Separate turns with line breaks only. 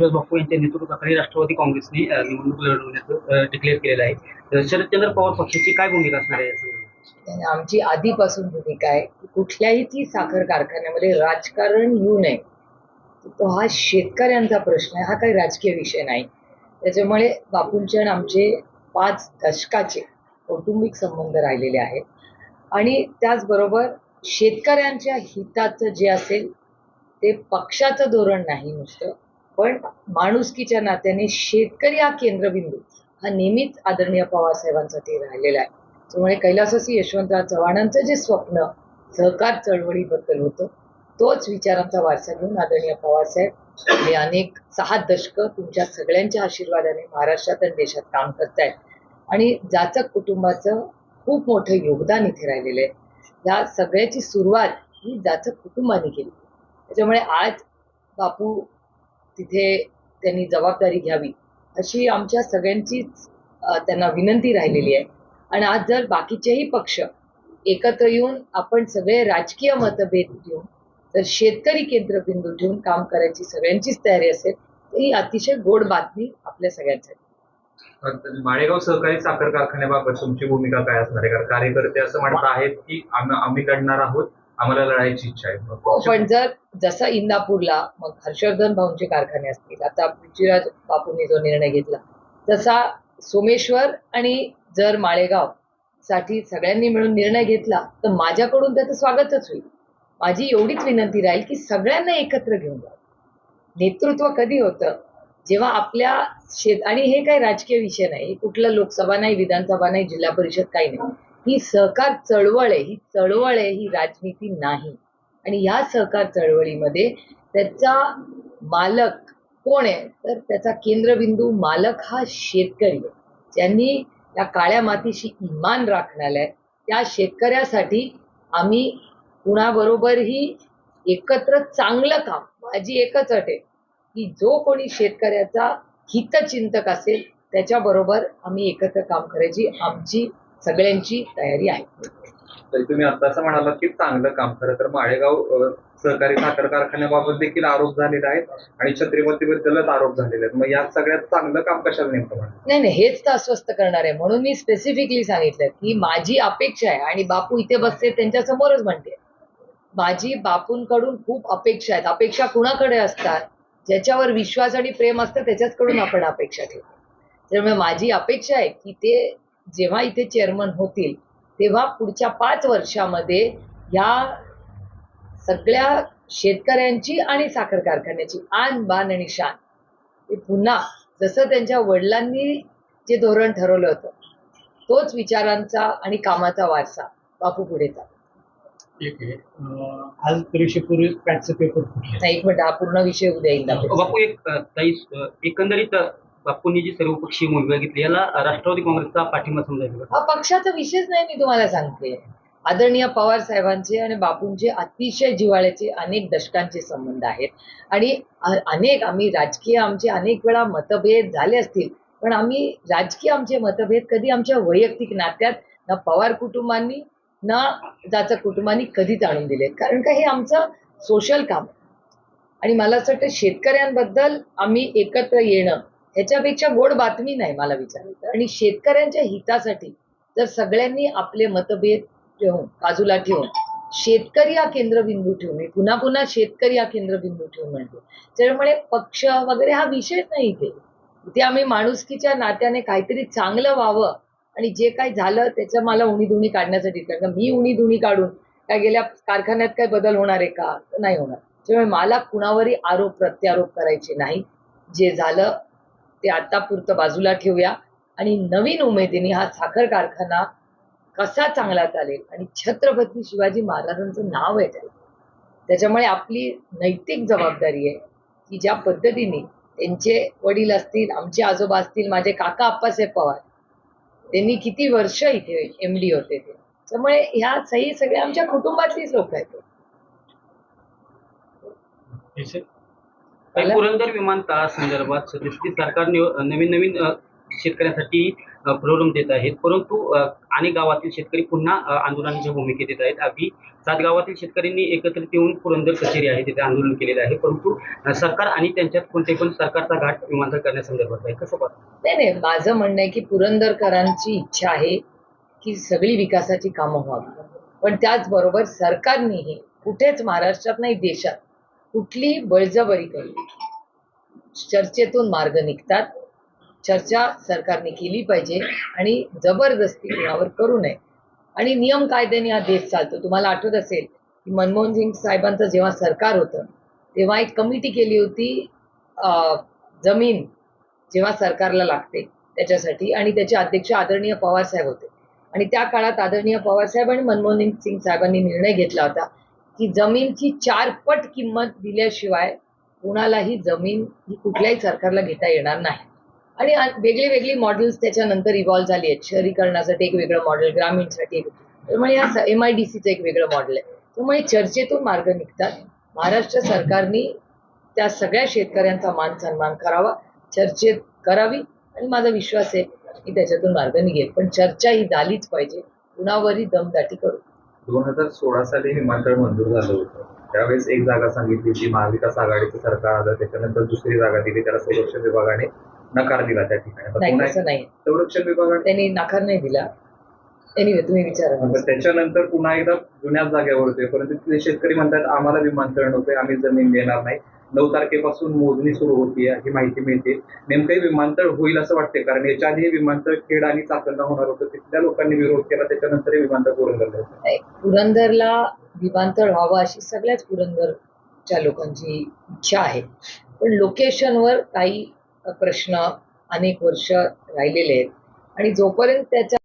सुभाष बापू यांच्या नेतृत्वाखाली राष्ट्रवादी काँग्रेसने निवडणूक लढवण्याचं डिक्लेअर केलेलं आहे. शरदचंद्र पवार पक्षाची काय भूमिका असणार आहे
आमची आधीपासून भूमिका आहे की कुठल्याही ती साखर कारखान्यामध्ये राजकारण येऊ नये. तो हा शेतकऱ्यांचा प्रश्न आहे हा काही राजकीय विषय नाही. त्याच्यामुळे बापूंचे आणि आमचे पाच दशकाचे कौटुंबिक संबंध राहिलेले आहेत. आणि त्याचबरोबर शेतकऱ्यांच्या हिताचं जे असेल ते पक्षाचं धोरण नाही नुसतं. पण माणुसकीच्या नात्याने शेतकरी हा केंद्रबिंदू हा नेहमीच आदरणीय पवारसाहेबांसाठी राहिलेला आहे. त्यामुळे कैलासवासी यशवंतराव चव्हाणांचं जे स्वप्न सहकार चळवळीबद्दल होतं तोच विचारांचा वारसा घेऊन आदरणीय पवारसाहेब हे अनेक सहा दशकं तुमच्या सगळ्यांच्या आशीर्वादाने महाराष्ट्रात आणि देशात काम करतायत. आणि जाचक कुटुंबाचं खूप मोठं योगदान इथे राहिलेलं आहे. या सगळ्याची सुरुवात ही जाचक कुटुंबाने केली. त्याच्यामुळे आज बापू तिथे त्यांनी जबाबदारी घ्यावी अशी आमच्या सगळ्यांचीच त्यांना विनंती राहिलेली आहे. आणि आज जर बाकीचेही पक्ष एकत्र येऊन आपण सगळे राजकीय मतभेद घेऊन तर शेतकरी केंद्रबिंदू ठेवून काम करायची सगळ्यांचीच तयारी असेल तर ही अतिशय गोड बातमी आपल्या सगळ्यांसाठी.
माळेगाव सहकारी साखर कारखान्याबाबत तुमची भूमिका काय असणार आहे? कारण कार्यकर्ते असं म्हणत आहेत की आम्ही आम्ही लढणार आहोत. आम्हाला लढायची इच्छा आहे.
हो पण जर जसं इंदापूरला मग हर्षवर्धन भाऊंचे कारखाने असतील आता पृथ्वीराज बापूंनी जो निर्णय घेतला तसा सोमेश्वर आणि जर माळेगावसाठी सगळ्यांनी मिळून निर्णय घेतला तर माझ्याकडून त्याचं स्वागतच होईल. माझी एवढीच विनंती राहील की सगळ्यांना एकत्र घेऊन जा. नेतृत्व कधी होतं? जेव्हा आपल्या शेत आणि हे काही राजकीय विषय नाही कुठलं लोकसभा नाही विधानसभा नाही जिल्हा परिषद काही नाही. ही सहकार चळवळ आहे ही चळवळ आहे ही राजनीती नाही. आणि ह्या सहकार चळवळीमध्ये त्याचा मालक कोण आहे? तर त्याचा केंद्रबिंदू मालक हा शेतकरी आहे. ज्यांनी या काळ्या मातीशी इमान राखणार आहे त्या शेतकऱ्यासाठी आम्ही कुणाबरोबरही एकत्र चांगलं काम माझी एकच अट आहे की जो कोणी शेतकऱ्याचा हितचिंतक असेल त्याच्याबरोबर आम्ही एकत्र काम करायची आमची सगळ्यांची तयारी आहे.
तर तुम्ही आता असं म्हणालात की चांगलं काम. खरं तर माळेगाव सहकारी साखर कारखान्याबाबत देखील आरोप झालेले आहेत आणि छत्रपतीबद्दलच आरोप झालेले आहेत. मग या सगळ्यात चांगलं काम कशाला नेमकं
नाही नाही हेच तर अस्वस्थ करणार आहे. म्हणून मी स्पेसिफिकली सांगितलं की माझी अपेक्षा आहे आणि बापू इथे बसते त्यांच्या समोरच म्हणते. माझी बापूंकडून खूप अपेक्षा आहेत. अपेक्षा कुणाकडे असतात? ज्याच्यावर विश्वास आणि प्रेम असतं त्याच्याचकडून आपण अपेक्षा ठेवतो. त्यामुळे माझी अपेक्षा आहे की ते जेव्हा इथे चेअरमन होतील तेव्हा पुढच्या पाच वर्षामध्ये या सगळ्या शेतकऱ्यांची आणि साखर कारखान्याची आन बान आणि शान हे पुन्हा जसं त्यांच्या वडिलांनी जे धोरण ठरवलं होतं तोच विचारांचा आणि कामाचा वारसा बापू पुढे चालला
ठीक आहे अं, आज परीक्षेपूर्वी पॅटचा पेपर
नाही एक मिनिट हा पूर्ण विषय उद्या येईल.
बापू एक एकंदरीत बापूंनी जी सर्वपक्षीय भूमिका घेतली याला राष्ट्रवादी काँग्रेसचा पाठिंबा समजायचा
हा पक्षाचा विषयच नाही मी तुम्हाला सांगते. आदरणीय पवार साहेबांचे आणि बापूंचे अतिशय जिव्हाळ्याचे अनेक दशकांचे संबंध आहेत. आणि अनेक आम्ही राजकीय आमचे अनेक वेळा मतभेद झाले असतील पण आम्ही राजकीय आमचे मतभेद कधी आमच्या वैयक्तिक नात्यात ना पवार कुटुंबांनी ना जाचक कुटुंबांनी कधीच आणून दिले कारण का हे आमचं सोशल काम आणि मला असं वाटतं शेतकऱ्यांबद्दल आम्ही एकत्र येणं ह्याच्यापेक्षा गोड बातमी नाही मला विचारायचं. आणि शेतकऱ्यांच्या हितासाठी जर सगळ्यांनी आपले मतभेद ठेवून बाजूला ठेवून शेतकरी हा केंद्रबिंदू ठेवून मी पुन्हा पुन्हा शेतकरी हा केंद्रबिंदू ठेवून म्हणतो. त्यामुळे पक्ष वगैरे हा विषयच नाही इथे. इथे आम्ही माणुसकीच्या नात्याने काहीतरी चांगलं व्हावं आणि जे काही झालं त्याचं मला उणीधुणी काढण्यासाठी कारण मी उणीधुणी काढून काय गेल्या कारखान्यात काय बदल होणार आहे का? नाही होणार. त्यामुळे मला कुणावरही आरोप प्रत्यारोप करायचे नाही जे झालं ते आता बाजूला ठेवूया. आणि नवीन उमेदीने हा साखर कारखाना कसा चांगला चालेल? आणि छत्रपती शिवाजी महाराजांचं नाव आहे त्याला त्याच्यामुळे आपली नैतिक जबाबदारी आहे की ज्या पद्धतीने त्यांचे वडील असतील आमचे आजोबा असतील माझे काका आप्पासाहेब पवार त्यांनी किती वर्ष इथे एम डी होते ते. त्यामुळे ह्या सही सगळ्या आमच्या कुटुंबातलीच लोक आहेत.
पुरंदर विमानतळा संदर्भात सरकार निव- नवीन नवीन शेतकऱ्यांसाठी प्रॉब्लेम देत आहेत. परंतु अनेक गावातील शेतकरी पुन्हा आंदोलनाच्या भूमिकेत येत आहेत. अगदी सात गावातील शेतकऱ्यांनी एकत्रित येऊन पुरंदर कचेरी आहे तिथे आंदोलन केलेलं आहे. परंतु सरकार आणि त्यांच्यात कोणते पण सरकारचा घाट विमानतळ करण्यासंदर्भात आहे. कसं पाहता?
नाही नाही. माझं म्हणणं आहे की पुरंदरकरांची इच्छा आहे की सगळी विकासाची कामं व्हावी. पण त्याचबरोबर सरकारनेही कुठेच महाराष्ट्रात नाही देशात. कुठली बळजबरी केली चर्चेतून मार्ग निघतात. चर्चा सरकारने केली पाहिजे आणि जबरदस्ती कुणावर करू नये. आणि नियम कायद्याने हा देश चालतो. तुम्हाला आठवत असेल की मनमोहन सिंग साहेबांचं जेव्हा सरकार होतं तेव्हा एक कमिटी केली होती जमीन जेव्हा सरकारला लागते त्याच्यासाठी आणि त्याचे अध्यक्ष आदरणीय पवार साहेब होते. आणि त्या काळात आदरणीय पवारसाहेब आणि मनमोहन सिंग साहेबांनी निर्णय घेतला होता. की जमीनची चारपट किंमत दिल्याशिवाय कुणालाही जमीन ही कुठल्याही सरकारला घेता येणार नाही. आणि वेगळी वेगळी मॉडेल्स त्याच्यानंतर इव्हॉल्व्ह झाली आहेत. शहरीकरणासाठी एक वेगळं मॉडेल ग्रामीणसाठी एक त्यामुळे या एम आय डी सीचं एक वेगळं मॉडेल आहे. त्यामुळे चर्चेतून मार्ग निघतात. महाराष्ट्र सरकारने त्या सगळ्या शेतकऱ्यांचा मान सन्मान करावा चर्चेत करावी आणि माझा विश्वास आहे की त्याच्यातून मार्ग निघेल. पण चर्चा ही झालीच पाहिजे. कुणावरही दमदाटी करू
दोन हजार सोळा साली विमानतळ मंजूर झालं होतं. त्यावेळेस एक जागा सांगितली होती महाविकास आघाडीचं सरकार आलं त्याच्यानंतर दुसरी जागा दिली त्याला संरक्षण विभागाने नकार दिला त्या ठिकाणी.
नाही
संरक्षण विभागाने?
त्यांनी नकार नाही दिला. एनिवे तुम्ही विचारा.
त्याच्यानंतर पुन्हा एकदा जुन्याच जागेवर होते परंतु शेतकरी म्हणतात आम्हाला विमानतळ नव्हते आम्ही जमीन देणार नाही. नऊ तारखेपासून मोजणी सुरू होती ही माहिती मिळते. नेमकंही विमानतळ होईल असं वाटते कारण याच्या आधी विमानतळ खेड आणि चाकणला होणार होतं. तिथल्या लोकांनी विरोध केला त्याच्यानंतर हे विमानतळ पुरंदरला होतं.
पुरंदरला विमानतळ व्हावं अशी सगळ्याच पुरंदरच्या लोकांची इच्छा आहे. पण लोकेशनवर काही प्रश्न अनेक वर्ष राहिलेले आहेत. आणि जोपर्यंत त्याच्या